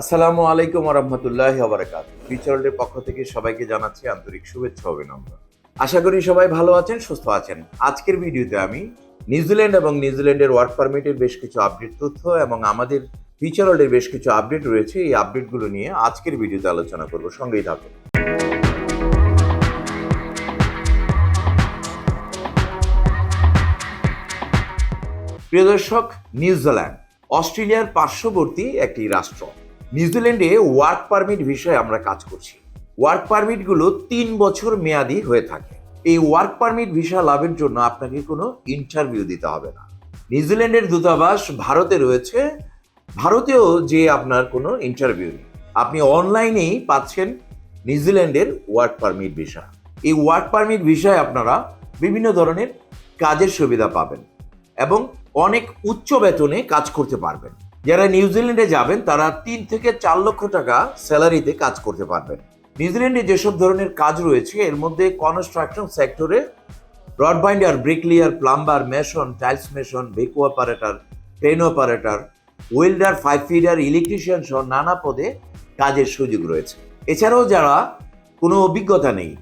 আসসালামু আলাইকুম রহমতুল্লাহ আবরাকাত ফিউচারের পক্ষ থেকে সবাইকে জানাচ্ছি আন্তরিক শুভেচ্ছা অভিনন্দন। আশা করি সবাই ভালো আছেন, সুস্থ আছেন। আজকের ভিডিওতে আমি নিউজিল্যান্ড এবং নিউজিল্যান্ডের ওয়ার্ক পারমিটের বেশ কিছু আপডেট তথ্য এবং আমাদের ফিউচারের বেশ কিছু আপডেট রয়েছে। এই আপডেটগুলো নিয়ে আজকের ভিডিওতে আলোচনা করব। সঙ্গেই থাকুন। প্রিয় দর্শক নিউজিল্যান্ড অস্ট্রেলিয়ার পার্শ্ববর্তী একটি রাষ্ট্র। নিউজিল্যান্ডে ওয়ার্ক পারমিট বিষয়ে আমরা কাজ করছি। ওয়ার্ক পারমিটগুলো তিন বছর মেয়াদি হয়ে থাকে। এই ওয়ার্ক পারমিট ভিসা লাভের জন্য আপনাকে কোনো ইন্টারভিউ দিতে হবে না। নিউজিল্যান্ডের দূতাবাস ভারতে রয়েছে। ভারতেও যে আপনার কোনো ইন্টারভিউ নেই। আপনি অনলাইনেই পাচ্ছেন নিউজিল্যান্ডের ওয়ার্ক পারমিট ভিসা। এই ওয়ার্ক পারমিট ভিসায় আপনারা বিভিন্ন ধরনের কাজের সুবিধা পাবেন এবং অনেক উচ্চ বেতনে কাজ করতে পারবেন। যারা নিউজিল্যান্ডে যাবেন, তারা তিন থেকে চার লক্ষ টাকা স্যালারিতে কাজ করতে পারবেন। নিউজিল্যান্ডে যেসব ধরনের কাজ রয়েছে, এর মধ্যে কনস্ট্রাকশন সেক্টরে rod binder, bricklayer, plumber, mason, tiles mason, ভেকু operator train operator, welder, pipe fitter, electrician সহ নানা পদে কাজের সুযোগ রয়েছে। এছাড়াও যারা কোনো অভিজ্ঞতা নেই,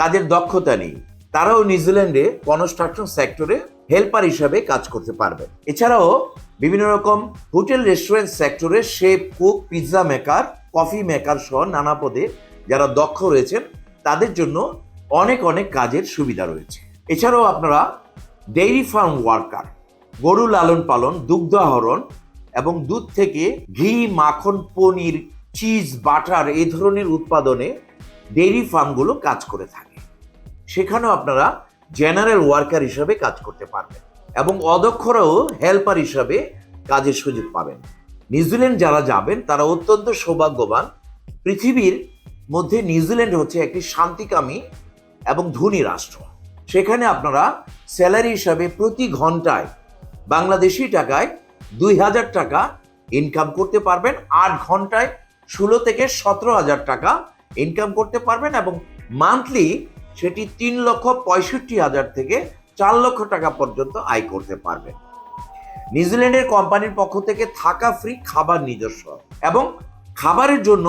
কাজের দক্ষতা নেই, তারাও নিউজিল্যান্ডে কনস্ট্রাকশন সেক্টরে হেল্পার হিসাবে কাজ করতে পারবেন এছাড়াও বিভিন্ন রকম হোটেল, রেস্টুরেন্ট সেক্টরে chef, cook, pizza maker, coffee maker সহ নানা পদে যারা দক্ষ রয়েছেন, তাদের জন্য অনেক অনেক কাজের সুবিধা রয়েছে। এছাড়াও আপনারা ডেইরি ফার্ম ওয়ার্কার, গরু লালন পালন, দুগ্ধ আহরণ এবং দুধ থেকে ঘি, মাখন, পনির, চিজ, বাটার এই ধরনের উৎপাদনে ডেইরি ফার্মগুলো কাজ করে থাকে। সেখানেও আপনারা জেনারেল ওয়ার্কার হিসাবে কাজ করতে পারবেন এবং অদক্ষরাও হেল্পার হিসাবে কাজের সুযোগ পাবেন। নিউজিল্যান্ড যারা যাবেন, তারা অত্যন্ত সৌভাগ্যবান। পৃথিবীর মধ্যে নিউজিল্যান্ড হচ্ছে একটি শান্তিকামী এবং ধনী রাষ্ট্র। সেখানে আপনারা স্যালারি হিসাবে প্রতি ঘন্টায় বাংলাদেশি টাকায় দুই হাজার টাকা ইনকাম করতে পারবেন। আট ঘন্টায় ষোলো থেকে সতেরো হাজার টাকা ইনকাম করতে পারবেন এবং মান্থলি সেটি তিন লক্ষ পঁয়ষট্টি হাজার থেকে চার লক্ষ টাকা পর্যন্ত আয় করতে পারবেন নিউজিল্যান্ডের কোম্পানির পক্ষ থেকে থাকা ফ্রি খাবার নিজস্ব এবং খাবারের জন্য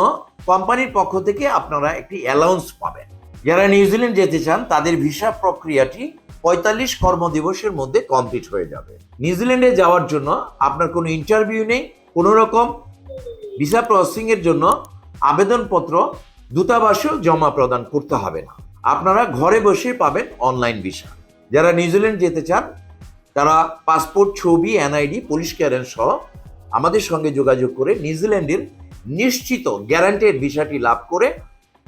কোম্পানির পক্ষ থেকে আপনারা একটি অ্যালাউন্স পাবেন। যারা নিউজিল্যান্ড যেতে চান, তাদের ভিসা প্রক্রিয়াটি পঁয়তাল্লিশ কর্মদিবসের মধ্যে কমপ্লিট হয়ে যাবে। নিউজিল্যান্ডে যাওয়ার জন্য আপনার কোনো ইন্টারভিউ নেই, কোনো রকম ভিসা প্রসেসিংয়ের জন্য আবেদনপত্র দূতাবাসেও জমা প্রদান করতে হবে না। আপনারা ঘরে বসে পাবেন অনলাইন ভিসা যারা নিউজিল্যান্ড যেতে চান, তারা পাসপোর্ট ছবি এনআইডি পুলিশ ক্লিয়ারেন্স সহ আমাদের সঙ্গে যোগাযোগ করে নিউজিল্যান্ডের নিশ্চিত গ্যারান্টেড ভিসাটি লাভ করে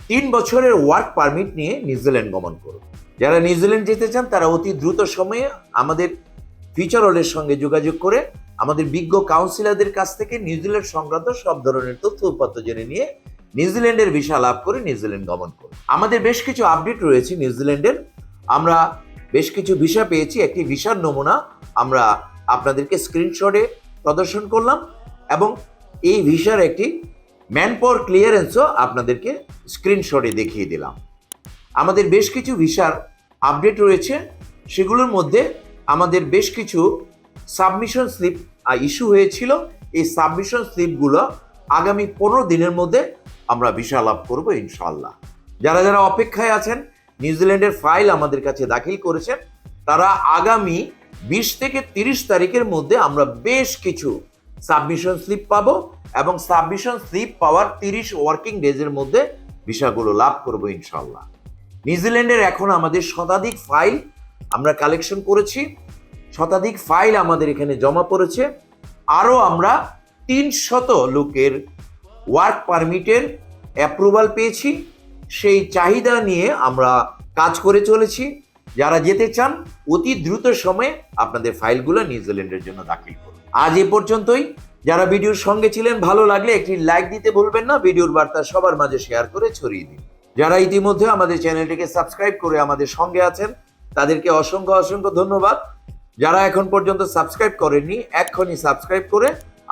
তিন বছরের ওয়ার্ক পারমিট নিয়ে নিউজিল্যান্ড গমন করুন। যারা নিউজিল্যান্ড যেতে চান, তারা অতি দ্রুত সময়ে আমাদের ফিচার হলের সঙ্গে যোগাযোগ করে আমাদের বিজ্ঞ কাউন্সিলরদের কাছ থেকে নিউজিল্যান্ড সংক্রান্ত সব ধরনের তথ্য উপাত্ত জেনে নিয়ে নিউজিল্যান্ডের ভিসা লাভ করে নিউজিল্যান্ড গমন করুন। আমাদের বেশ কিছু আপডেট রয়েছে নিউজিল্যান্ডের। আমরা বেশ কিছু ভিসা পেয়েছি, একটি ভিসার নমুনা আমরা আপনাদেরকে স্ক্রিনশটে প্রদর্শন করলাম এবং এই ভিসার একটি ম্যান পাওয়ার ক্লিয়ারেন্সও আপনাদেরকে স্ক্রিনশটে দেখিয়ে দিলাম। আমাদের বেশ কিছু ভিসার আপডেট রয়েছে, সেগুলোর মধ্যে আমাদের বেশ কিছু সাবমিশন স্লিপ ইস্যু হয়েছিল। এই সাবমিশন স্লিপগুলো আগামী পনেরো দিনের মধ্যে আমরা ভিসা লাভ করব ইনশাল্লাহ যারা যারা অপেক্ষায় আছেন নিউজিল্যান্ডের ফাইল আমাদের কাছে দাখিল করেছেন, তারা আগামী বিশ থেকে তিরিশ তারিখের মধ্যে আমরা বেশ কিছু সাবমিশন স্লিপ পাব এবং সাবমিশন স্লিপ পাওয়ার তিরিশ ওয়ার্কিং ডেজের মধ্যে ভিসাগুলো লাভ করব ইনশাল্লাহ নিউজিল্যান্ডের এখন আমাদের শতাধিক ফাইল আমরা কালেকশন করেছি, শতাধিক ফাইল আমাদের এখানে জমা পড়েছে। আরও আমরা তিন শত লোকের ওয়ার্ক পারমিটের অ্যাপ্রুভাল পেয়েছি। সেই চাহিদা নিয়ে আমরা কাজ করে চলেছি। যারা যেতে চান, অতি দ্রুত সময়ে আপনাদের ফাইলগুলো নিউজিল্যান্ডের জন্য দাখিল করুন। আজ এ পর্যন্তই। যারা ভিডিওর সঙ্গে ছিলেন, ভালো লাগলে একটি লাইক দিতে ভুলবেন না। ভিডিওর বার্তা সবার মাঝে শেয়ার করে ছড়িয়ে দিন। যারা ইতিমধ্যে আমাদের চ্যানেলটিকে সাবস্ক্রাইব করে আমাদের সঙ্গে আছেন, তাদেরকে অসংখ্য অসংখ্য ধন্যবাদ। যারা এখন পর্যন্ত সাবস্ক্রাইব করেননি, এক্ষুনি সাবস্ক্রাইব করে